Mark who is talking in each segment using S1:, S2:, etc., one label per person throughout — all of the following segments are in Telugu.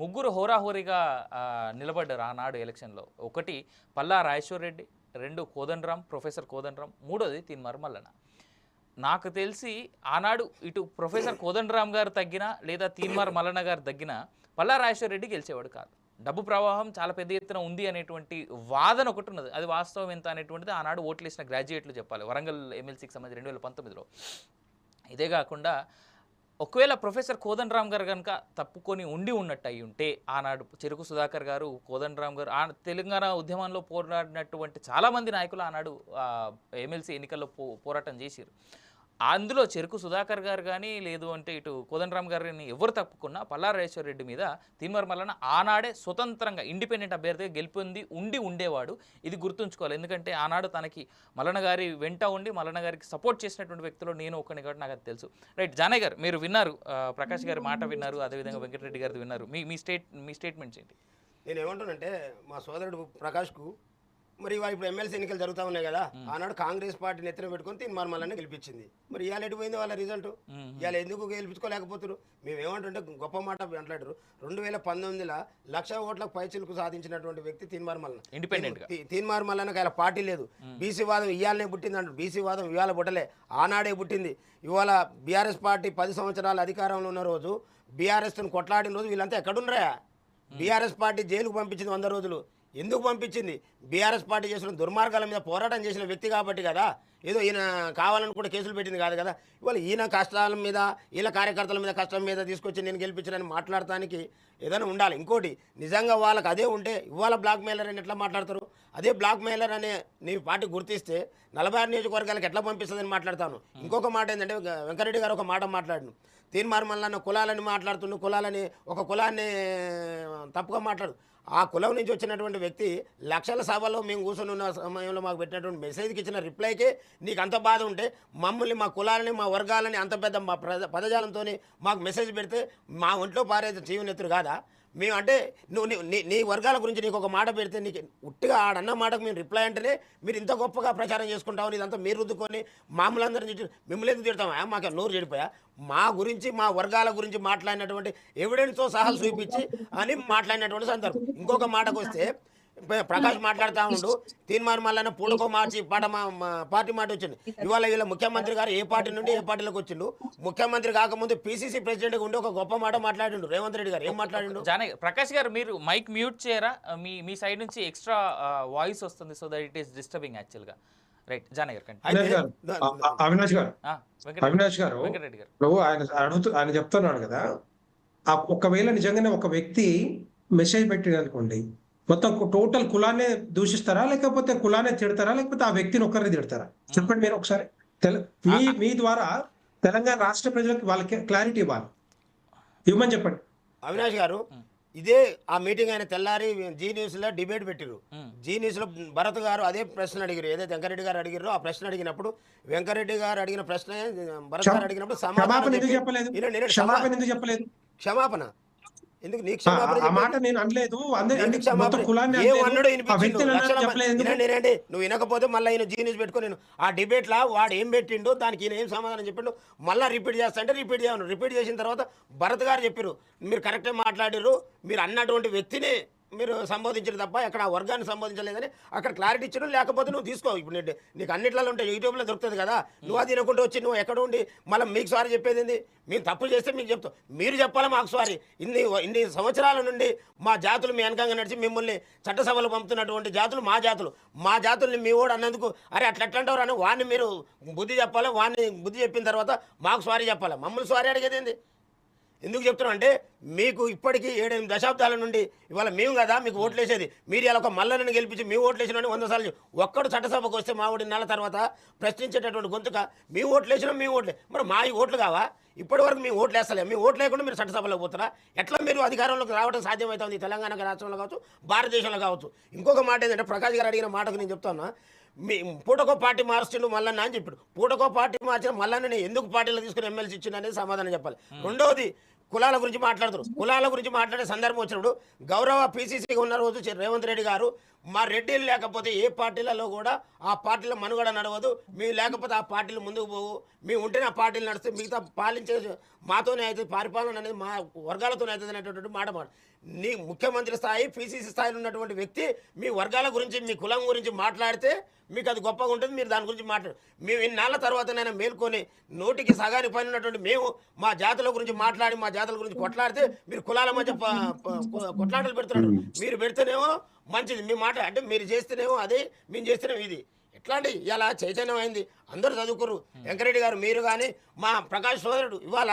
S1: ముగ్గురు హోరాహోరీగా నిలబడ్డారు ఆనాడు ఎలక్షన్లో. ఒకటి పల్లా రాజేశ్వర్ రెడ్డి రెండు కోదండరాం ప్రొఫెసర్ కోదండరాం మూడోది తిన్మార్ మల్లన నాకు తెలిసి ఆనాడు ఇటు ప్రొఫెసర్ కోదండరామ్ గారు తగ్గినా లేదా తీన్మార్ మల్లన్న గారు తగ్గినా పల్లా రాజేశ్వర రెడ్డి గెలిచేవాడు కాదు. డబ్బు ప్రవాహం చాలా పెద్ద ఎత్తున ఉంది అనేటువంటి వాదన ఒకటి ఉన్నది. అది వాస్తవం ఎంత అనేటువంటిది ఆనాడు ఓట్లు వేసిన గ్రాడ్యుయేట్లు చెప్పాలి. వరంగల్ ఎమ్మెల్సీకి సంబంధించి రెండు వేల పంతొమ్మిదిలో. ఇదే కాకుండా ఒకవేళ ప్రొఫెసర్ కోదండరామ్ గారు కనుక తప్పుకొని ఉండి ఉన్నట్టు అయి ఉంటే ఆనాడు చెరుకు సుధాకర్ గారు కోదండరామ్ గారు ఆ తెలంగాణ ఉద్యమంలో పోరాడినటువంటి చాలామంది నాయకులు ఆనాడు ఎమ్మెల్సీ ఎన్నికల్లో పో పోరాటం చేశారు అందులో చెరుకు సుధాకర్ గారు కానీ లేదు అంటే ఇటు కోదండరామ్ గారిని ఎవరు తప్పుకున్నా పల్లారేశ్వర రెడ్డి మీద తిమ్మర్ ఆనాడే స్వతంత్రంగా ఇండిపెండెంట్ అభ్యర్థిగా గెలిపొంది ఉండి ఉండేవాడు. ఇది గుర్తుంచుకోవాలి. ఎందుకంటే ఆనాడు తనకి మల్లన్న గారి వెంట ఉండి మల్లన్న గారికి సపోర్ట్ చేసినటువంటి వ్యక్తులు నేను ఒకని కాబట్టి నాకు అది తెలుసు. రైట్ జానయ్య గారు మీరు విన్నారు ప్రకాష్ గారి మాట విన్నారు అదేవిధంగా వెంకటరెడ్డి గారిది విన్నారు. మీ మీ స్టేట్ మీ స్టేట్మెంట్స్ ఏంటి?
S2: నేను ఏమంటానంటే మా సోదరుడు ప్రకాష్కు మరి ఇవాళ ఇప్పుడు ఎమ్మెల్సీ ఎన్నికలు జరుగుతూ ఉన్నాయి కదా ఆనాడు కాంగ్రెస్ పార్టీ నెత్తిన పెట్టుకొని తీర్మానం మళ్ళీ గెలిపించింది. మరి ఇవాళ ఎటు పోయింది వాళ్ళ రిజల్ట్? ఇవాళ ఎందుకు గెలిపించుకోలేకపోతున్నారు మేము ఏమంటుంటే గొప్ప మాట అంటాడు రెండు వేల పంతొమ్మిదిలో లక్ష ఓట్లకు పైచిలకు సాధించినటువంటి వ్యక్తి తీన్మార్ మల్లన్న
S1: Independent గా.
S2: తీ- తీన్మార్ మల్లన్నకి ఆయన పార్టీ లేదు. బీసీ వాదం ఇవాళనే పుట్టింది అంటారు. బీసీ వాదం ఇవాళ పుట్టలే. ఆనాడే పుట్టింది. ఇవాళ బీఆర్ఎస్ పార్టీ పది సంవత్సరాలు అధికారంలో ఉన్న రోజు బీఆర్ఎస్తో కొట్లాడిన రోజు వీళ్ళంతా ఎక్కడున్నారా? బీఆర్ఎస్ పార్టీ జైలుకు పంపించింది వంద రోజులు. ఎందుకు పంపించింది? బీఆర్ఎస్ పార్టీ చేసిన దుర్మార్గాల మీద పోరాటం చేసిన వ్యక్తి కాబట్టి కదా. ఏదో ఈయన కావాలని కూడా కేసులు పెట్టింది కాదు కదా. ఇవాళ ఈయన కష్టాల మీద వీళ్ళ కార్యకర్తల మీద కష్టం మీద తీసుకొచ్చి నేను గెలిపించడానికి మాట్లాడటానికి ఏదైనా ఉండాలి. ఇంకోటి నిజంగా వాళ్ళకి అదే ఉంటే ఇవాళ బ్లాక్ మెయిలర్ అని ఎట్లా మాట్లాడతారు? అదే బ్లాక్ మెయిలర్ అనే నీ పార్టీ గుర్తిస్తే నలభై ఆరు నియోజకవర్గాలకు ఎట్లా పంపిస్తుందని మాట్లాడతాను. ఇంకొక మాట ఏంటంటే వెంకరెడ్డి గారు ఒక మాట మాట్లాడును. తీర్మార్ మల్లన్న కులాలని మాట్లాడుతుండు కులాలని ఒక కులాన్ని తప్పుగా మాట్లాడు. ఆ కులం నుంచి వచ్చినటువంటి వ్యక్తి లక్షల సభలో మేము కూర్చొని ఉన్న సమయంలో మాకు పెట్టినటువంటి మెసేజ్కి ఇచ్చిన రిప్లైకే నీకు అంత బాధ ఉంటే మమ్మల్ని మా కులాలని మా వర్గాలని అంత పెద్ద మా పదజాలంతో మాకు మెసేజ్ పెడితే మా ఒంట్లో పారేది జీవనెత్తురు కాదా? మేము అంటే నువ్వు నీ- నీ వర్గాల గురించి నీకు ఒక మాట పెడితే నీకు ఉట్టిగా ఆడన్న మాటకు మేము రిప్లై అంటేనే మీరు ఇంత గొప్పగా ప్రచారం చేసుకుంటావు ఇదంతా మీరు రుద్దుకొని మామూలందరిని మిమ్మల్ని ఎందుకు తిడతామా మాకు నోరు చెడిపోయా? మా గురించి మా వర్గాల గురించి మాట్లాడినటువంటి ఎవిడెన్స్తో సహా చూపించి అని మాట్లాడినటువంటి సందర్భం. ఇంకొక మాటకు వస్తే ప్రకాష్ మాట్లాడుతూ ఉండు. తీర్మానం మళ్ళీ పూలకో మార్చి పాట పార్టీ మాట వచ్చింది. ఇవాళ వీళ్ళ ముఖ్యమంత్రి గారు ఏ పార్టీ నుండి ఏ పార్టీలోకి వచ్చిండు? ముఖ్యమంత్రి కాకముందు పిసిసి ప్రెసిడెంట్గా ఉండి ఒక గొప్ప మాట మాట్లాడిండు. రేవంత్ రెడ్డి గారు ఏం మాట్లాడిండు?
S1: జానయ్య ప్రకాష్ గారు మీరు మైక్ మ్యూట్ చేయరా? మీ మీ సైడ్ నుంచి ఎక్స్ట్రా వాయిస్ వస్తుంది so that it is disturbing యాక్చువల్గా రైట్ జానయ్య గారు కంటిన్యూ.
S3: అవినాష్ గారు అవినాష్ గారు. నువ్వు ఆయన అడుగుతూ ఆయన చెప్తున్నాడు కదా ఆ ఒకవేళ నిజంగానే ఒక వ్యక్తి మెసేజ్ పెట్టింది అనుకోండి మొత్తం టోటల్ కులాన్నే దూషిస్తారా? లేకపోతే కులాన్నే తిడతారా? లేకపోతే ఆ వ్యక్తిని ఒక్కరిని తిడతారా? చెప్పండి మీరు ఒకసారి. తెల- మీ మీ ద్వారా తెలంగాణ రాష్ట్ర ప్రజలకు వాళ్ళకి క్లారిటీ ఇవ్వాలి. ఇవ్వమని చెప్పండి.
S2: అవినాష్ గారు ఇదే ఆ మీటింగ్ ఆయన తెల్లారి జీ న్యూస్లో డిబేట్ పెట్టిరు. జీ న్యూస్లో భరత్ గారు అదే ప్రశ్న అడిగారు ఏదైతే వెంకరెడ్డి గారు అడిగారో ఆ ప్రశ్న అడిగినప్పుడు వెంకరెడ్డి గారు అడిగిన ప్రశ్న భరత్ గారు అడిగినప్పుడు సమాధానం
S3: క్షమాపణ. ఎందుకు
S2: నీ
S3: ఆ- మాట? నేను అనలేదు?
S2: వినండి. నువ్వు వినకపోతే మళ్ళీ ఈయన జీనిస్ పెట్టుకో నేను ఆ డిబేట్ లా వాడు ఏం పెట్టిండో దానికి ఈయన ఏం సమాధానం చెప్పిండు మళ్ళీ రిపీట్ చేస్తా అంటే రిపీట్ చేయను రిపీట్ చేసిన తర్వాత భరత్ గారు చెప్పారు మీరు కరెక్టే మాట్లాడారు మీరు అన్నటువంటి వ్యక్తిని మీరు సంబోధించారు తప్ప ఎక్కడ ఆ వర్గాన్ని సంబోధించలేదని అక్కడ క్లారిటీ ఇచ్చారు. లేకపోతే నువ్వు తీసుకో. ఇప్పుడు నీకు నీకు అన్నిట్లలో ఉంటాయి యూట్యూబ్లో దొరుకుతుంది కదా. నువ్వు అది తినకుండా వచ్చి నువ్వు ఎక్కడ ఉండి మళ్ళీ మీకు సారీ చెప్పేది ఏంది? మేము తప్పు చేస్తే మీకు చెప్తాం. మీరు చెప్పాలి మాకు సారీ? ఇన్ని ఇన్ని సంవత్సరాల నుండి మా జాతులు మీ వెనకంగా నడిచి మిమ్మల్ని చట్టసభలు పంపుతున్నటువంటి జాతులు మా జాతులు. మా జాతుల్ని మీ ఓడు అన్నందుకు అరే అట్లా ఎట్లాంటారు అని వాడిని మీరు బుద్ధి చెప్పాలి? వాడిని బుద్ధి చెప్పిన తర్వాత మాకు సారీ చెప్పాలి? మమ్మల్ని సారీ అడిగేది ఏంది? ఎందుకు చెప్తున్నాం అంటే మీకు ఇప్పటికీ ఏడెనిమిది దశాబ్దాల నుండి ఇవాళ మేము కదా మీకు ఓట్లు వేసేది. మీరు ఇలా ఒక మల్లనని గెలిపించి మీ ఓట్లేసిన వంద సార్లు ఒక్కడు చట్టసభకు వస్తే మా ఓడి నెల తర్వాత ప్రశ్నించేటటువంటి గొంతుక మీ ఓట్లు వేసినాం మీ ఓట్లే. మరి మా ఈ ఓట్లు కావా? ఇప్పటి వరకు మీ ఓట్లు వేస్తలే. మీ ఓట్లు లేకుండా మీరు చట్టసభలో పోతారా ఎట్లా మీరు అధికారంలోకి రావడం సాధ్యమవుతుంది? తెలంగాణ రాష్ట్రంలో కావచ్చు భారతదేశంలో కావచ్చు. ఇంకొక మాట ఏంటంటే ప్రకాష్ గారు అడిగిన మాటకు నేను చెప్తాను? మీ పూటకో పార్టీ మార్చిండు మల్లన్న అని చెప్పాడు. పూటకో పార్టీ మార్చిన మల్లన్నని ఎందుకు పార్టీలో తీసుకుని ఎమ్మెల్సీ ఇచ్చిండు అనేది సమాధానం చెప్పాలి. రెండవది కులాల గురించి మాట్లాడుతారు కులాల గురించి మాట్లాడే సందర్భం వచ్చినప్పుడు గౌరవ పీసీసీగా ఉన్న రోజు రేవంత్ రెడ్డి గారు మా రెడ్డిలు లేకపోతే ఏ పార్టీలలో కూడా ఆ పార్టీలో మనుగడ నడవదు. మేము లేకపోతే ఆ పార్టీలు ముందుకు పోవు. మేము ఉంటేనే ఆ పార్టీలు నడిస్తే మిగతా పాలించే మాతోనే అవుతుంది. పరిపాలన అనేది మా వర్గాలతోనే అవుతుంది అనేటటువంటి మాట మాట. నీ ముఖ్యమంత్రి స్థాయి పీసీసీ స్థాయిలో ఉన్నటువంటి వ్యక్తి మీ వర్గాల గురించి మీ కులం గురించి మాట్లాడితే మీకు అది గొప్పగా ఉంటుంది. మీరు దాని గురించి మాట్లాడు మేము ఇన్నాళ్ళ తర్వాతనైనా మేల్కొని నోటికి సగానికి పైన ఉన్నటువంటి మేము మా జాతుల గురించి మాట్లాడి మా జాతుల గురించి కొట్లాడితే మీరు కులాల మధ్య కొట్లాటలు పెడుతున్నాడు మీరు పెడితేనేమో మంచిది. మీ మాట అంటే మీరు చేస్తేనేమో అదే మేము చేస్తేనేమో ఇది. ఎట్లాంటి ఇలా చైతన్యం అయింది. అందరూ చదువుకురు వెంకరెడ్డి గారు మీరు కానీ మా ప్రకాష్ సోదరుడు ఇవాళ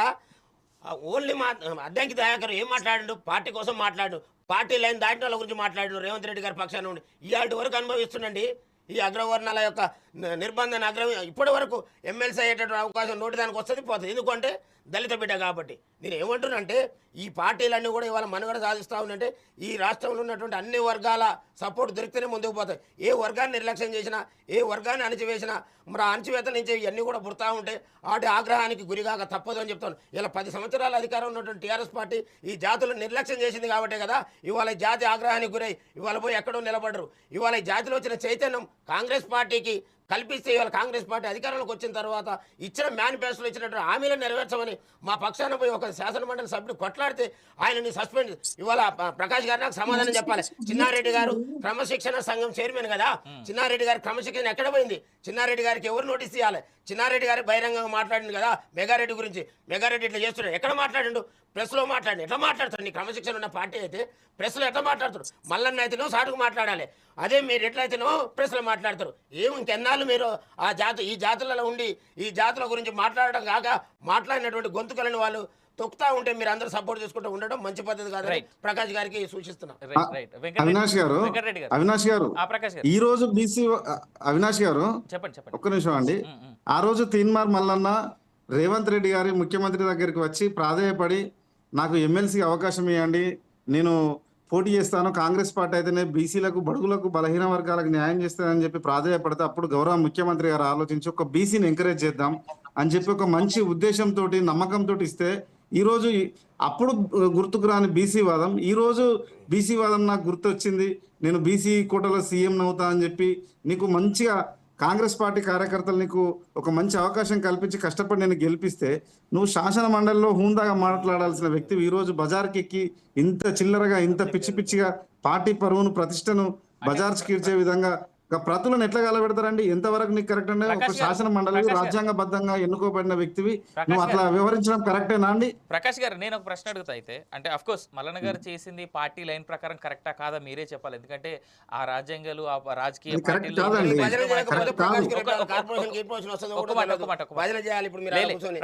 S2: ఓన్లీ మా అద్దంకి దయాకర్ ఏం మాట్లాడాడు? పార్టీ కోసం మాట్లాడు. పార్టీ లైన్ దాటిన వాళ్ళ గురించి మాట్లాడు. రేవంత్ రెడ్డి గారి పక్షాన ఉండి. ఇవాటి వరకు అనుభవిస్తుండండి. ఈ అగ్రవర్ణాల యొక్క నిర్బంధన అగ్ర ఇప్పటి వరకు ఎమ్మెల్సీ అయ్యేటటువంటి అవకాశం నోటి దానికి వస్తుంది పోతుంది. ఎందుకంటే దళిత బిడ్డ కాబట్టి. నేను ఏమంటున్నానంటే ఈ పార్టీలన్నీ కూడా ఇవాళ మనుగడ సాధిస్తూ ఉందంటే ఈ రాష్ట్రంలో ఉన్నటువంటి అన్ని వర్గాల సపోర్ట్ దొరికితేనే ముందుకు పోతాయి. ఏ వర్గాన్ని నిర్లక్ష్యం చేసినా ఏ వర్గాన్ని అణచివేసినా మరి అణచివేత నుంచి ఇవన్నీ కూడా పుడతా ఉంటే వాటి ఆగ్రహానికి గురిగాక తప్పదు అని చెప్తాను. ఇలా పది సంవత్సరాల అధికారం ఉన్నటువంటి టీఆర్ఎస్ పార్టీ ఈ జాతులు నిర్లక్ష్యం చేసింది కాబట్టే కదా ఇవాళ జాతి ఆగ్రహానికి గురై ఇవాళ పోయి ఎక్కడో నిలబడరు. ఇవాళ ఈ జాతిలో వచ్చిన చైతన్యం కాంగ్రెస్ పార్టీకి కల్పిస్తే ఇవాళ కాంగ్రెస్ పార్టీ అధికారంలోకి వచ్చిన తర్వాత ఇచ్చిన మేనిఫెస్టోలో ఇచ్చినటువంటి హామీలను నెరవేర్చమని మా పక్షాన పోయి ఒక శాసనమండలి సభ్యుడు కొట్లాడితే ఆయనని సస్పెండ్ ఇవాళ ప్రకాష్ గారు నాకు సమాధానం చెప్పాలి. చిన్నారెడ్డి గారు క్రమశిక్షణ సంఘం చైర్మన్ కదా. చిన్నారెడ్డి గారి క్రమశిక్షణ ఎక్కడ పోయింది? చిన్నారెడ్డి గారికి ఎవరు నోటీస్ ఇవ్వాలి చిన్నారెడ్డి గారు బహిరంగంగా మాట్లాడింది కదా మెగారెడ్డి గురించి. మెగారెడ్డి ఇట్లా చేస్తున్నాడు. ఎక్కడ మాట్లాడిండు? ప్రెస్లో మాట్లాడి ఎట్లా మాట్లాడతాడు నీ క్రమశిక్షణ ఉన్న పార్టీ అయితే ప్రెస్లో ఎట్లా మాట్లాడతాడు మల్లన్న అయితేనో సాటుకు మాట్లాడాలి. అదే మీరు ఎట్లయితేనో ప్రెస్లో మాట్లాడతారు. ఏం ఇంకెన్నాళ్ళు మీరు ఆ జాతి ఈ జాతులలో ఉండి ఈ జాతుల గురించి మాట్లాడడం కాక మాట్లాడినటువంటి గొంతుకలని వాళ్ళు తొక్కుతా ఉంటే మీరు అందరూ సపోర్ట్ చేసుకుంటూ ఉండడం మంచి పద్ధతి
S1: Right.
S2: ప్రకాష్ గారికి సూచిస్తున్నా.
S1: రైట్ రైట్
S4: అవినాష్ గారు అవినాష్ గారు
S1: ఆ ప్రకాష్ గారు.
S4: ఈ రోజు బీసీ అవినాష్ గారు
S1: చెప్పండి చెప్పండి.
S4: ఒక్క నిమిషం అండి. ఆ రోజు తీన్మార్ మల్లన్న రేవంత్ రెడ్డి గారి ముఖ్యమంత్రి దగ్గరికి వచ్చి ప్రాధేయపడి నాకు ఎమ్మెల్సీకి అవకాశం ఇవ్వండి. నేను పోటీ చేస్తాను. కాంగ్రెస్ పార్టీ అయితేనే బీసీలకు బడుగులకు బలహీన వర్గాలకు న్యాయం చేస్తానని చెప్పి ప్రాధేయపడితే అప్పుడు గౌరవ ముఖ్యమంత్రి గారు ఆలోచించి ఒక బీసీని ఎంకరేజ్ చేద్దాం అని చెప్పి ఒక మంచి ఉద్దేశంతో నమ్మకంతో ఇస్తే ఈరోజు అప్పుడు గుర్తుకు రాని బీసీ వాదం. ఈరోజు బీసీ వాదం నాకు గుర్తొచ్చింది. నేను బీసీ కోటలో సీఎం అవుతా అని చెప్పి నీకు మంచిగా కాంగ్రెస్ పార్టీ కార్యకర్తలు నీకు ఒక మంచి అవకాశం కల్పించి కష్టపడి నేను గెలిపిస్తే నువ్వు శాసన మండలిలో హూందాగా మాట్లాడాల్సిన వ్యక్తి ఈ రోజు బజార్కి ఎక్కి ఇంత చిల్లరగా ఇంత పిచ్చి పిచ్చిగా పార్టీ పరువును ప్రతిష్టను బజార్ కీర్చే విధంగా ప్రతులను ఎట్లా కలబెడతారండి? ఎంతవరకు నీకు కరెక్ట్ అంటే ఒక
S1: ప్రకాష్ గారు,
S4: శాసన మండలి. రాజ్యాంగబద్ధంగా ఎన్నుకోబడిన వ్యక్తివి. నువ్వు అట్లా వివరించడం కరెక్టేనా అండి?
S1: ప్రకాష్ గారు నేను ఒక ప్రశ్న అడుగుతా అయితే. అంటే అఫ్ కోర్స్ మల్లన్న గారు చేసింది పార్టీ లైన్ ప్రకారం కరెక్టా కాదా మీరే చెప్పాలి. ఎందుకంటే ఆ రాజ్యాంగాలు ఆ రాజకీయ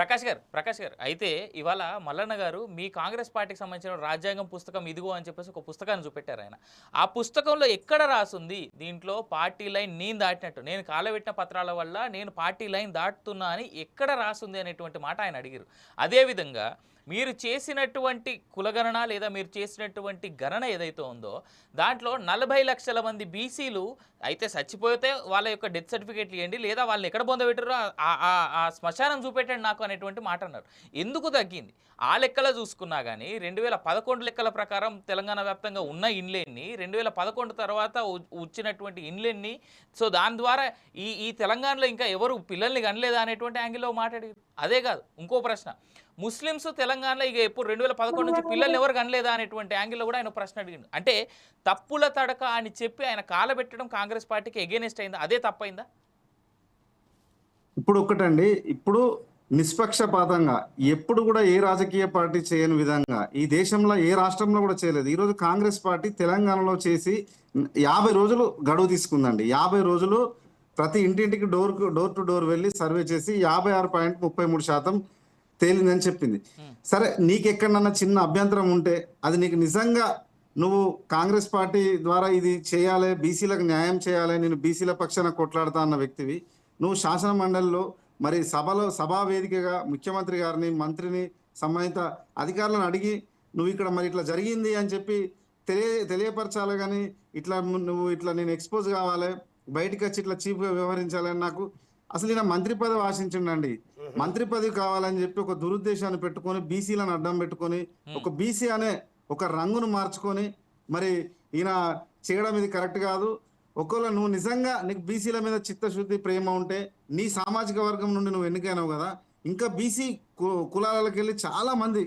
S2: ప్రకాష్ గారు
S1: ప్రకాష్ గారు అయితే ఇవాళ మల్లన్న గారు మీ కాంగ్రెస్ పార్టీకి సంబంధించిన రాజ్యాంగం పుస్తకం ఇదిగో అని చెప్పేసి ఒక పుస్తకాన్ని చూపెట్టారు ఆయన. ఆ పుస్తకంలో ఎక్కడ రాసుంది? దీంట్లో పార్టీ పార్టీ లైన్ నేను దాటినట్టు. నేను కాలబెట్టిన పత్రాల వల్ల నేను పార్టీ లైన్ దాటుతున్నా అని ఎక్కడ రాసుంది అనేటువంటి మాట ఆయన అడిగారు అదేవిధంగా మీరు చేసినటువంటి కులగణన లేదా మీరు చేసినటువంటి గణన ఏదైతే ఉందో దాంట్లో నలభై లక్షల మంది బీసీలు అయితే చచ్చిపోతే వాళ్ళ యొక్క డెత్ సర్టిఫికేట్లు ఇవ్వండి లేదా వాళ్ళని ఎక్కడ పొందబెట్టారో ఆ- ఆ- శ్మశానం చూపెట్టండి నాకు అనేటువంటి మాట అన్నారు. ఎందుకు తగ్గింది? ఆ లెక్కలో చూసుకున్నా కానీ రెండు వేల పదకొండు లెక్కల ప్రకారం తెలంగాణ వ్యాప్తంగా ఉన్న ఇన్లేన్ని రెండు వేల పదకొండు తర్వాత వచ్చినటువంటి ఇన్లేన్ని సో దాని ద్వారా ఈ ఈ తెలంగాణలో ఇంకా ఎవరు పిల్లల్ని కనలేదా అనేటువంటి యాంగిల్లో మాట్లాడారు అదే కాదు ఇంకో ప్రశ్న. ముస్లిమ్స్ తెలంగాణలో ఇక ఎప్పుడు రెండు వేల పదకొండు నుంచి పిల్లల్ని ఎవరు కనలేదా అనేటువంటి యాంగిల్లో కూడా ఆయన ప్రశ్న అడిగిండు. అంటే తప్పుల తడక అని చెప్పి ఆయన కాలబెట్టడం కాంగ్రెస్ పార్టీకి ఎగేనెస్ట్ అయిందా? అదే తప్పైందా
S4: ఇప్పుడు ఒకటండి ఇప్పుడు నిష్పక్షపాతంగా ఎప్పుడు కూడా ఏ రాజకీయ పార్టీ చేయని విధంగా ఈ దేశంలో ఏ రాష్ట్రంలో కూడా చేయలేదు. ఈ రోజు కాంగ్రెస్ పార్టీ తెలంగాణలో చేసి యాభై రోజులు గడువు తీసుకుందండి. యాభై రోజులు ప్రతి ఇంటింటికి డోర్ డోర్ టు డోర్ వెళ్ళి సర్వే చేసి యాభై ఆరు పాయింట్ ముప్పై మూడు శాతం తేలిందని చెప్పింది. సరే నీకెక్కడన్నా చిన్న అభ్యంతరం ఉంటే అది నీకు నిజంగా నువ్వు కాంగ్రెస్ పార్టీ ద్వారా ఇది చేయాలి బీసీలకు న్యాయం చేయాలి నేను బీసీల పక్షాన కొట్లాడతా అన్న వ్యక్తివి. నువ్వు శాసన మండలిలో మరి సభలో సభా వేదికగా ముఖ్యమంత్రి గారిని మంత్రిని సంబంధిత అధికారులను అడిగి నువ్వు ఇక్కడ మరి ఇట్లా జరిగింది అని చెప్పి తెలియ తెలియపరచాలి కానీ ఇట్లా నువ్వు ఇట్లా నేను ఎక్స్పోజ్ కావాలి బయటకు వచ్చి ఇట్లా చీప్గా వ్యవహరించాలని నాకు అసలు ఈయన మంత్రి పదవి ఆశించండి మంత్రి పదవి కావాలని చెప్పి ఒక దురుద్దేశాన్ని పెట్టుకొని బీసీలను అడ్డం పెట్టుకొని ఒక బీసీ అనే ఒక రంగును మార్చుకొని మరి ఈయన చేయడం ఇది కరెక్ట్ కాదు. ఒకవేళ నువ్వు నిజంగా నీకు బీసీల మీద చిత్తశుద్ధి ప్రేమ ఉంటే నీ సామాజిక వర్గం నుండి నువ్వు ఎన్నికైనావు కదా ఇంకా బీసీ కులాలకు వెళ్ళి చాలా మంది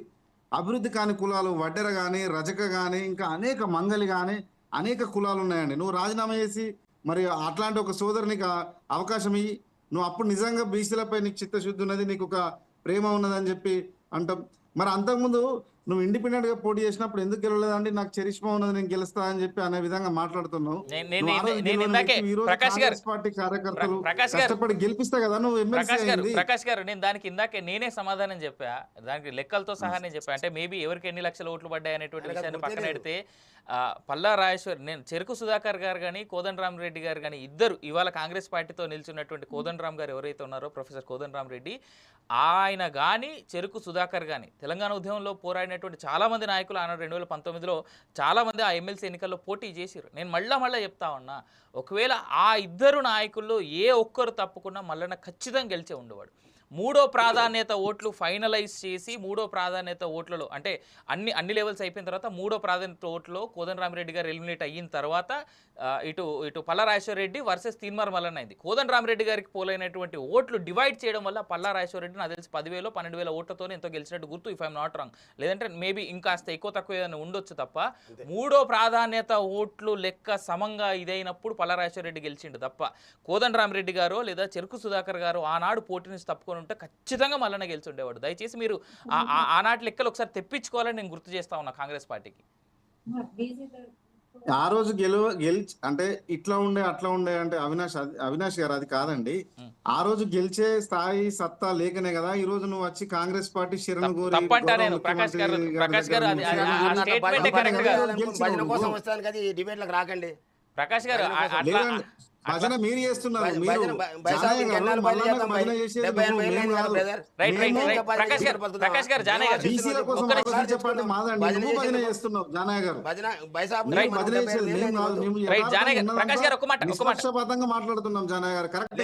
S4: అభివృద్ధి కాని కులాలు వడ్డెర కానీ రజక కానీ ఇంకా అనేక మంగలి కానీ అనేక కులాలు ఉన్నాయండి. నువ్వు రాజీనామా చేసి మరి అట్లాంటి ఒక సోదరు నీకు ఆ అవకాశం ఇయ్యి. నువ్వు అప్పుడు నిజంగా బీసీలపై నీకు చిత్తశుద్ధి ఉన్నది నీకు ఒక ప్రేమ ఉన్నదని చెప్పి అంటాం. మరి అంతకుముందు నువ్వు ఇండిపెండెంట్గా పోటీ చేసినప్పుడు ఎందుకు గెలవలేదండి? నాకు చరిష్మా ఉన్నది నేను గెలుస్తా అని చెప్పి అనే విధంగా మాట్లాడుతున్నావు. పార్టీ కార్యకర్తలు కష్టపడి గెలిపిస్తే కదా నువ్వు
S1: ప్రకాష్ గారు ప్రకాష్ గారు నేను దానికి ఇందాకే నేనే సమాధానం చెప్పా. దానికి లెక్కలతో సహా నేను చెప్పా. అంటే మేబీ ఎవరికి ఎన్ని లక్షల ఓట్లు పడ్డాయి అనేటువంటి విషయాన్ని పక్కన. పెడితే పల్లా రాజేశ్వర్ నేను చెరుకు సుధాకర్ గారు కానీ కోదండరామ్ రెడ్డి గారు కానీ ఇద్దరు ఇవాళ కాంగ్రెస్ పార్టీతో నిల్చున్నటువంటి కోదండరామ్ గారు ఎవరైతే ఉన్నారో ప్రొఫెసర్ కోదండరామ్ రెడ్డి ఆయన కానీ చెరుకు సుధాకర్ కానీ తెలంగాణ ఉద్యమంలో పోరాడినటువంటి చాలామంది నాయకులు ఆనాడు రెండు వేల పంతొమ్మిదిలో చాలామంది ఆ ఎమ్మెల్సీ ఎన్నికల్లో పోటీ చేశారు నేను మళ్ళా మళ్ళీ చెప్తా ఉన్నా ఒకవేళ ఆ ఇద్దరు నాయకుల్లో ఏ ఒక్కరు తప్పుకున్నా మళ్ళీ ఖచ్చితంగా గెలిచే ఉండేవాడు. మూడో ప్రాధాన్యత ఓట్లు ఫైనలైజ్ చేసి మూడో ప్రాధాన్యత ఓట్లలో అంటే అన్ని అన్ని లెవెల్స్ అయిపోయిన తర్వాత మూడో ప్రాధాన్యత ఓట్లో కోదండరామిరెడ్డి గారు ఎలిమినేట్ అయిన తర్వాత ఇటు ఇటు పల్లారాజేశ్వర రెడ్డి వర్సెస్ తీన్మార్ మల్లన్న అయింది. కోదండరామిరెడ్డి గారికి పోలైనటువంటి ఓట్లు డివైడ్ చేయడం వల్ల పల్లారాజేశ్వర రెడ్డి నాకు తెలిసి పదివేలు పన్నెండు వేల ఓట్లతో ఎంతో గెలిచినట్టు గుర్తు ఇఫ్ ఐఎమ్ నాట్ రాంగ్ లేదంటే మేబీ ఇంకాస్త ఎక్కువ తక్కువ ఏదైనా ఉండొచ్చు తప్ప మూడో ప్రాధాన్యత ఓట్లు లెక్క సమంగా ఇదైనప్పుడు పల్లారాజేశ్వర రెడ్డి గెలిచిండు తప్ప. కోదండరామిరెడ్డి గారు లేదా చెరుకు సుధాకర్ గారు ఆనాడు పోటీ నుంచి తప్పుకొని ఉంటే ఖచ్చితంగా మళ్ళీ గెలిచి ఉండేవాడు దయచేసి మీరు ఆ- ఆ- ఆనాటి లెక్కలు ఒకసారి తెప్పించుకోవాలని నేను గుర్తు చేస్తా ఉన్నా కాంగ్రెస్ పార్టీకి.
S4: ఆ రోజు గెలువ గెలిచి అంటే ఇట్లా ఉండే అట్లా ఉండే అంటే అవినాష్ అది- అవినాష్ గారు అది కాదండి. ఆ రోజు గెలిచే స్థాయి సత్తా లేకనే కదా ఈ రోజు నువ్వు వచ్చి కాంగ్రెస్ పార్టీ శరణు
S1: గారు- ప్రకాష్
S2: రాకండి.
S1: ప్రకాష్ గారు.
S4: భజన మీరు చేస్తున్నారు.
S1: ప్రకాష్ గారు జానయ్య గారు
S2: భజన
S4: చేస్తున్నావు జానయ్య గారు.
S1: ప్రకాష్ గారు, ఒక్క మాట, ఒక్క మాట.
S4: మాట్లాడుతున్నాం జానయ్య గారు. కరెక్ట్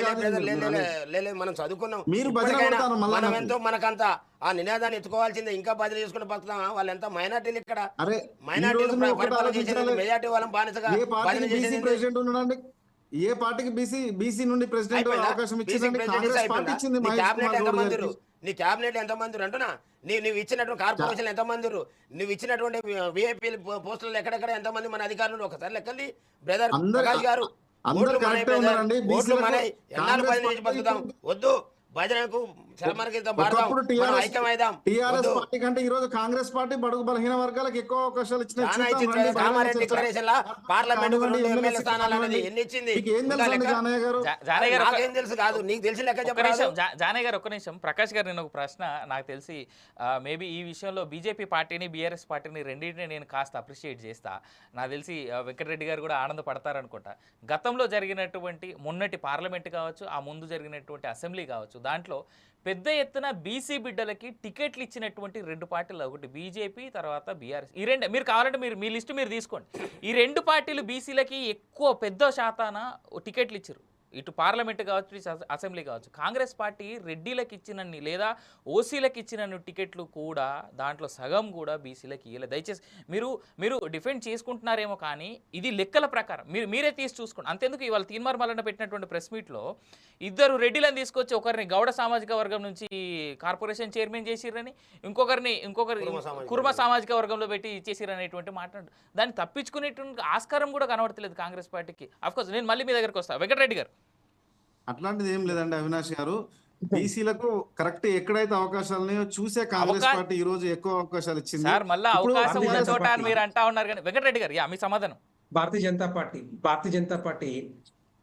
S2: మనం చదువుకున్నాం.
S4: మీరు భజన.
S2: ఎంతో మనకంత ఆ నినాదాన్ని ఎత్తుకోవాల్సిందే. ఇంకా భజన చేసుకుంటూ బతుకుతామా? వాళ్ళు ఎంత మైనార్టీలు ఇక్కడ? మైనార్టీలు. మెజార్టీ వాళ్ళం బానిసగా
S4: ఏ పార్టీకి బీసీ బీసీ నుండి ప్రెసిడెంట్? అవకాశం ఇచ్చిందండి కాంగ్రెస్? పార్టీ ఇచ్చింది
S2: నీ క్యాబినెట్ ఎంత మంది అంటున్నా. నీ నువ్వు ఇచ్చినటువంటి కార్పొరేషన్ ఎంత మంది నువ్వు ఇచ్చినటువంటి విఐపీ పోస్టులు ఎక్కడెక్కడ ఎంత మంది మన అధికారులు? ఒకసారి లెక్కల్ని బ్రదర్ ప్రకాష్ గారు ఓట్లు. ఓట్లు ఎన్నాళ్ళు బతుకుతాం? వద్దు. భజనకు
S4: టీఆర్ఎస్. పార్టీ కంటే ఈ రోజు కాంగ్రెస్ పార్టీ బడుగు బలహీన వర్గాలకు ఎక్కువ అవకాశాలు ఇచ్చిన
S2: పార్లమెంట్?
S4: జానయ్య గారు?
S1: ఒక- ఒక్క నిమిషం. ప్రకాష్ గారు నేను ఒక ప్రశ్న నాకు తెలిసి మేబీ ఈ విషయంలో బీజేపీ పార్టీని బీఆర్ఎస్ పార్టీని రెండింటిని నేను కాస్త అప్రిషియేట్ చేస్తా. నాకు తెలిసి వెంకటరెడ్డి గారు కూడా ఆనందపడతారనుకుంటా. గతంలో జరిగినటువంటి మొన్నటి పార్లమెంట్ కావచ్చు ఆ ముందు జరిగినటువంటి అసెంబ్లీ కావచ్చు దాంట్లో పెద్ద ఎత్తున బీసీ బిడ్డలకి టికెట్లు ఇచ్చినటువంటి రెండు పార్టీలు ఒకటి బీజేపీ తర్వాత బీఆర్ఎస్ ఈ రెండు మీరు కావాలంటే మీరు మీ లిస్టు మీరు తీసుకోండి. ఈ రెండు పార్టీలు బీసీలకి ఎక్కువ పెద్ద శాతాన టికెట్లు ఇచ్చారు ఇటు పార్లమెంట్ కావచ్చు అసెంబ్లీ కావచ్చు. కాంగ్రెస్ పార్టీ రెడ్డిలకు ఇచ్చినన్ని లేదా ఓసీలకు ఇచ్చినన్ని టికెట్లు కూడా దాంట్లో సగం కూడా బీసీలకు ఇవ్వలేదు దయచేసి మీరు మీరు డిఫెండ్ చేసుకుంటున్నారేమో కానీ ఇది లెక్కల ప్రకారం. మీరు మీరే తీసి చూసుకోండి. అంతెందుకు ఇవాళ తీన్మార్ మల్లన్న పెట్టినటువంటి ప్రెస్ మీట్లో ఇద్దరు రెడ్డిలను తీసుకొచ్చి ఒకరిని గౌడ సామాజిక వర్గం నుంచి కార్పొరేషన్ చైర్మన్ చేసిరని ఇంకొకరిని ఇంకొకరి
S2: కుర్మ సామాజిక
S1: వర్గంలో పెట్టి ఇచ్చేసిరనేటువంటి మాట్లాడు దాన్ని తప్పించుకునేటువంటి ఆస్కారం కూడా కనబడతలేదు కాంగ్రెస్ పార్టీకి. అఫ్కోర్స్ నేను మళ్ళీ మీ దగ్గరకు వస్తాను వెంకటరెడ్డి గారు.
S4: అట్లాంటిది ఏం లేదండి అవినాష్ గారు. బీసీలకు కరెక్ట్ ఎక్కడైతే అవకాశాలు ఉన్నాయో చూసే కాంగ్రెస్ పార్టీ ఈ రోజు ఎక్కువ అవకాశాలు ఇచ్చింది.
S1: సార్ మళ్ళీ
S4: ఇప్పుడు
S1: అవకాశం ఉన్న
S4: భారతీయ
S1: చోట
S4: జనతా
S1: అని మీరు అంటా ఉన్నారు కానీ వెంకటరెడ్డి గారు యా మీ సమాధానం.
S3: భారతీయ జనతా పార్టీ భారతీయ జనతా పార్టీ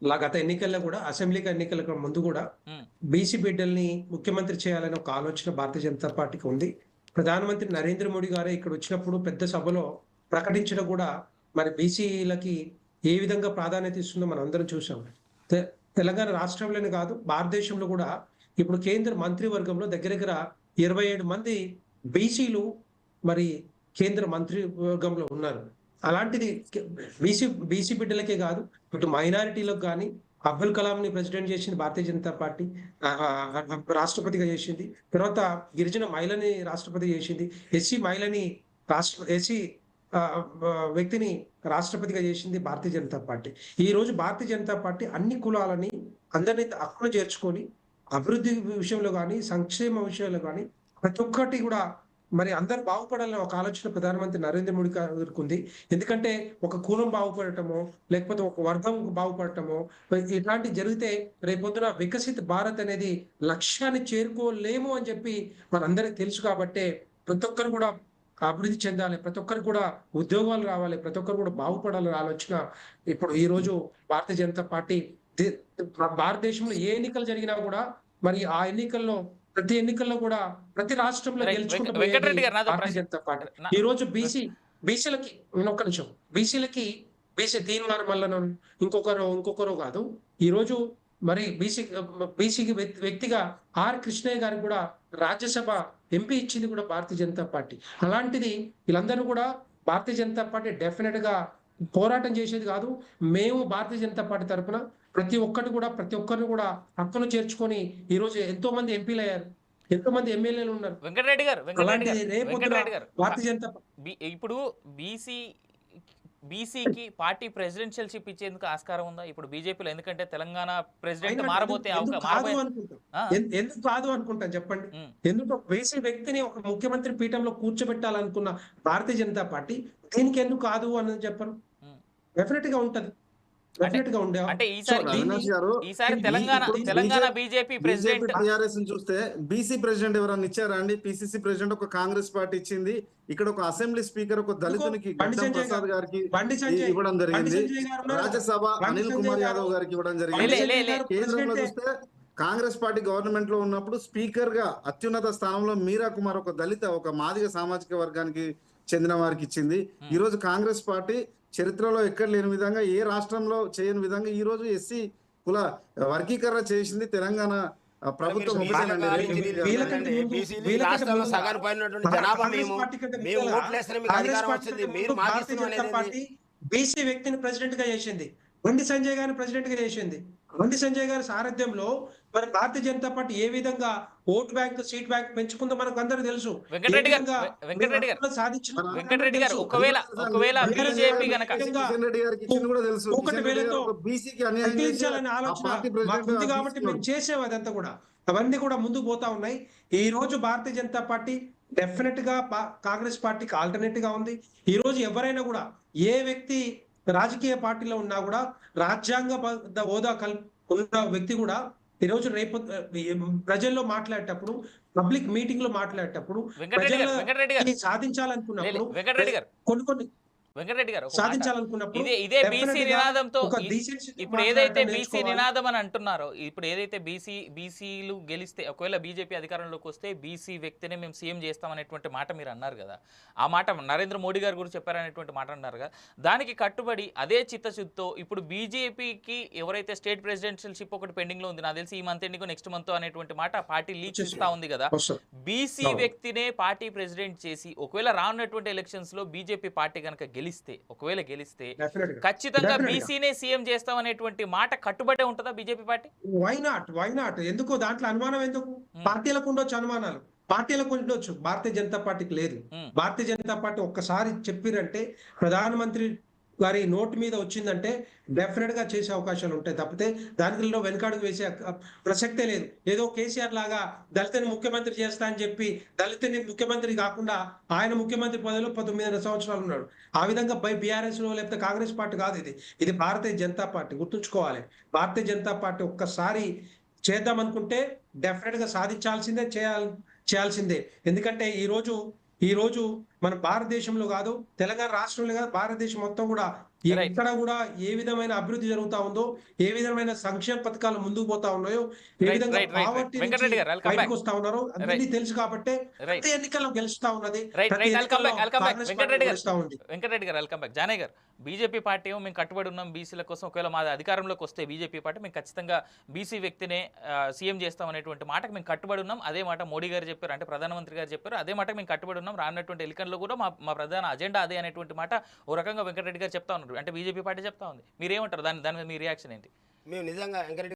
S3: లా గత ఎన్నికల్లో కూడా అసెంబ్లీ ఎన్నికలకు ముందు కూడా బీసీ బిడ్డల్ని ముఖ్యమంత్రి చేయాలనే ఒక ఆలోచన భారతీయ జనతా పార్టీకి ఉంది. ప్రధానమంత్రి నరేంద్ర మోడీ గారే ఇక్కడ వచ్చినప్పుడు పెద్ద సభలో ప్రకటించడం కూడా మరి బీసీలకి ఏ విధంగా ప్రాధాన్యత ఇస్తుందో మనం అందరం చూసాం తెలంగాణ రాష్ట్రంలోనే కాదు భారతదేశంలో కూడా ఇప్పుడు కేంద్ర మంత్రివర్గంలో దగ్గర దగ్గర ఇరవై ఏడు మంది బీసీలు మరి కేంద్ర మంత్రివర్గంలో ఉన్నారు. అలాంటిది బీసీ బీసీ బిడ్డలకే కాదు ఇటు మైనారిటీలకు కానీ అబ్దుల్ కలాంని ప్రెసిడెంట్ చేసింది భారతీయ జనతా పార్టీ రాష్ట్రపతిగా చేసింది తర్వాత గిరిజన మహిళని రాష్ట్రపతి చేసింది ఎస్సీ మహిళని రాష్ట్ర ఎస్సీ వ్యక్తిని రాష్ట్రపతిగా చేసింది భారతీయ జనతా పార్టీ. ఈ రోజు భారతీయ జనతా పార్టీ అన్ని కులాలని అందరినీ హక్కును చేర్చుకొని అభివృద్ధి విషయంలో కానీ సంక్షేమ విషయంలో కానీ ప్రతి ఒక్కటి కూడా మరి అందరు బాగుపడాలని ఒక ఆలోచన ప్రధానమంత్రి నరేంద్ర మోడీ గారికి ఉంది. ఎందుకంటే ఒక కులం బాగుపడటమో లేకపోతే ఒక వర్గం బాగుపడటమో ఇట్లాంటి జరిగితే రేపొద్దున వికసిత భారత్ అనేది లక్ష్యాన్ని చేరుకోలేము అని చెప్పి మనందరికి తెలుసు కాబట్టే ప్రతి ఒక్కరు కూడా అభివృద్ధి చెందాలి ప్రతి ఒక్కరు కూడా ఉద్యోగాలు రావాలి ప్రతి ఒక్కరు కూడా బాగుపడాలని ఆలోచన ఇప్పుడు ఈ రోజు భారతీయ జనతా పార్టీ భారతదేశంలో ఏ ఎన్నికలు జరిగినా కూడా మరి ఆ ఎన్నికల్లో ప్రతి ఎన్నికల్లో కూడా ప్రతి రాష్ట్రంలో
S1: Right.
S3: గెలుచుకుంటూ
S1: వెంక- వెంకటరెడ్డి గారు, నాదో
S3: భారతీయ. జనతా పార్టీ ఈ రోజు బీసీ బీసీలకి ఒక్క నిమిషం బీసీలకి బీసీ దీనివారు మళ్ళీ ఇంకొకరు ఇంకొకరు కాదు ఈ రోజు మరి బీసీ బీసీకి వ్యక్తిగా ఆర్ కృష్ణయ్య గారికి కూడా రాజ్యసభ ఎంపీ ఇచ్చింది కూడా భారతీయ జనతా పార్టీ. అలాంటిది వీళ్ళందరూ కూడా భారతీయ జనతా పార్టీ డెఫినెట్గా పోరాటం చేసేది కాదు. మేము భారతీయ జనతా పార్టీ తరఫున ప్రతి ఒక్కటి కూడా ప్రతి ఒక్కరిని కూడా హక్కును చేర్చుకొని ఈ రోజు ఎంతో మంది ఎంపీలు అయ్యారు ఎంతో మంది ఎమ్మెల్యేలు ఉన్నారు.
S1: వెంకటరెడ్డి గారు వెంకటరెడ్డి
S3: భారతీయ జనతా
S1: ఇప్పుడు బీసీ బీసీకి పార్టీ ప్రెసిడెన్షియల్షిప్ ఇచ్చేందుకు ఆస్కారం ఉందా? ఇప్పుడు బీజేపీలో ఎందుకంటే తెలంగాణ ప్రెసిడెంట్ మారబోతే
S3: ఎందుకు కాదు
S1: మారబోయే
S3: అనుకుంటాం.
S1: ఆ,
S3: ఎన్- ఎందుకు కాదు అనుకుంటాం చెప్పండి. ఎందుకు వేసే వ్యక్తిని ఒక ముఖ్యమంత్రి పీఠంలో కూర్చోబెట్టాలనుకున్న భారతీయ జనతా పార్టీ దీనికి ఎందుకు కాదు అని చెప్పరు
S1: ఉమ్.
S3: డెఫినెట్గా ఉంటది.
S1: అంటే ఈసారి Telangana Telangana
S4: BJP
S1: president
S4: TRS చూస్తే బీసీ ప్రెసిడెంట్ ఎవరన్నా ఇచ్చారా అండి? పిసిసి ప్రెసిడెంట్ ఒక కాంగ్రెస్ పార్టీ ఇచ్చింది. ఇక్కడ ఒక అసెంబ్లీ స్పీకర్ ఒక దళితునికి గడ్డం ప్రసాద్
S3: గారు-
S4: గారికి ఇవ్వడం జరిగింది. రాజ్యసభ అనిల్ కుమార్ యాదవ్ గారికి ఇవ్వడం జరిగింది. కేంద్రంలో. చూస్తే కాంగ్రెస్ పార్టీ గవర్నమెంట్లో ఉన్నప్పుడు స్పీకర్గా అత్యున్నత స్థానంలో మీరా కుమార్ ఒక దళిత ఒక మాదిగ సామాజిక వర్గానికి చెందిన వారికి ఇచ్చింది. ఈ రోజు కాంగ్రెస్ పార్టీ చరిత్రలో ఎక్కడ లేని విధంగా ఏ రాష్ట్రంలో చేయని విధంగా ఈ రోజు ఎస్సీ కుల వర్గీకరణ చేసింది తెలంగాణ ప్రభుత్వం
S3: బీసీ వ్యక్తిని ప్రెసిడెంట్గా చేసింది. బండి సంజయ్ గారిని ప్రెసిడెంట్గా చేసింది. బండి సంజయ్ గారి సారథ్యంలో మరి భారతీయ జనతా పార్టీ ఏ విధంగా ఓట్ బ్యాంక్ సీట్ బ్యాంక్ పెంచుకుందో మనకు అందరూ తెలుసు.
S1: వెంకటరెడ్డి గారు, వెంకటరెడ్డి గారు,
S3: సాధించిన
S1: వెంకటరెడ్డి గారు. ఒకవేళ ఒకవేళ బీజేపీ గనక
S3: ఒకటి వేలతో ఆలోచన మాకు ఉంది కాబట్టి మేము చేసేవి అదంతా కూడా. అవన్నీ కూడా ముందుకు పోతా ఉన్నాయి. ఈ రోజు భారతీయ జనతా పార్టీ డెఫినెట్గా కాంగ్రెస్ పార్టీకి ఆల్టర్నేట్గా ఉంది. ఈ రోజు ఎవరైనా కూడా ఏ వ్యక్తి రాజకీయ పార్టీలో ఉన్నా కూడా రాజ్యాంగ హోదా కల్ ఉన్న వ్యక్తి కూడా ఈ రోజు రేపు ప్రజల్లో మాట్లాడేటప్పుడు పబ్లిక్ మీటింగ్లో మాట్లాడేటప్పుడు సాధించాలనుకున్నప్పుడు కొన్ని కొన్ని
S1: వెంకటరెడ్డి గారు.
S3: సాధించాలనుకున్నప్పుడు
S1: ఇదే బీసీ నినాదంతో ఇప్పుడు ఏదైతే బీసీ. నినాదం అని అంటున్నారో ఇప్పుడు ఏదైతే బీసీ బీసీలు గెలిస్తే ఒకవేళ బీజేపీ అధికారంలోకి వస్తే బీసీ వ్యక్తినే మేము సీఎం చేస్తామనేటువంటి మాట మీరు అన్నారు కదా ఆ మాట నరేంద్ర మోడీ గారు కూడా చెప్పారనేటువంటి మాట అన్నారు కదా దానికి కట్టుబడి అదే చిత్తశుద్ధితో ఇప్పుడు బీజేపీకి ఎవరైతే స్టేట్ ప్రెసిడెన్షియల్షిప్ ఒకటి పెండింగ్లో ఉంది నాకు తెలిసి ఈ మంత్ ఎండింగ్ నెక్స్ట్ మంత్ అనేటువంటి మాట పార్టీ లీక్స్ ఇస్తా ఉంది కదా. బీసీ. వ్యక్తినే పార్టీ ప్రెసిడెంట్ చేసి ఒకవేళ రానున్నటువంటి ఎలక్షన్స్లో బీజేపీ పార్టీ కనుక గెలిస్తే ఒకవేళ గెలిస్తే. ఖచ్చితంగా. బీసీనే సీఎం చేస్తాం అనేటువంటి మాట కట్టుబడే ఉంటుందా BJP party?
S3: Why not why not ఎందుకు దాంట్లో అనుమానం ఎందుకు? పార్టీలకు ఉండొచ్చు అనుమానాలు. పార్టీలకు ఉండొచ్చు. భారతీయ జనతా పార్టీకి లేదు.
S1: Hmm.
S3: భారతీయ జనతా పార్టీ ఒక్కసారి చెప్పిరంటే ప్రధానమంత్రి గారి నోటు మీద వచ్చిందంటే డెఫినెట్గా చేసే అవకాశాలు ఉంటాయి. తప్పితే దానిలో వెనకాడుకు వేసే ప్రసక్తే లేదు. ఏదో కేసీఆర్ లాగా దళితుని ముఖ్యమంత్రి చేస్తా అని చెప్పి దళితుని ముఖ్యమంత్రి కాకుండా ఆయన ముఖ్యమంత్రి పదవిలో పంతొమ్మిదిన్నర సంవత్సరాలు ఉన్నాడు. ఆ విధంగా బై బీఆర్ఎస్లో లేకపోతే కాంగ్రెస్ పార్టీ కాదు ఇది. ఇది భారతీయ జనతా పార్టీ. గుర్తుంచుకోవాలి. భారతీయ జనతా పార్టీ ఒక్కసారి చేద్దాం అనుకుంటే డెఫినెట్గా సాధించాల్సిందే చేయాలి చేయాల్సిందే. ఎందుకంటే ఈ రోజు ఈ రోజు మన భారతదేశంలో కాదు తెలంగాణ రాష్ట్రంలో కాదు భారతదేశం మొత్తం కూడా. ఎక్కడ కూడా ఏ విధమైన అభివృద్ధి జరుగుతా ఉందో ఏ విధమైన సంక్షేమ పథకాలు ముందుకు పోతా ఉన్నాయో ఏ విధంగా. బయటకు వస్తా ఉన్నారో అందరినీ తెలుసు కాబట్టి. ప్రతి ఎన్నికల్లో గెలుస్తా ఉన్నది.
S1: వెంకటరెడ్డి గారు వెల్కమ్ బ్యాక్ జానయ్య గారు బీజేపీ పార్టీ ఏమో మేము కట్టుబడి ఉన్నాం బీసీల కోసం ఒకవేళ మా అధికారంలోకి వస్తే బీజేపీ పార్టీ మేము ఖచ్చితంగా బీసీ వ్యక్తినే సీఎం చేస్తాం అనేటువంటి మాటకు మేము కట్టుబడి ఉన్నాం. అదే మాట మోడీ గారు చెప్పారు అంటే ప్రధానమంత్రి గారు చెప్పారు. అదే మాటకు మేము కట్టుబడి ఉన్నాం. రానున్నటువంటి ఎన్నికల్లో కూడా మా మా ప్రధాన అజెండా అదే అనేటువంటి మాట ఓ రకంగా వెంకటరెడ్డి గారు చెప్తా ఉన్నారు. అంటే బీజేపీ పార్టీ చెప్తా ఉంది. మీరేమంటారు? దాని దాని మీద మీ రియాక్షన్ ఏంటి?
S2: మేము నిజంగా వెంకటరెడ్డి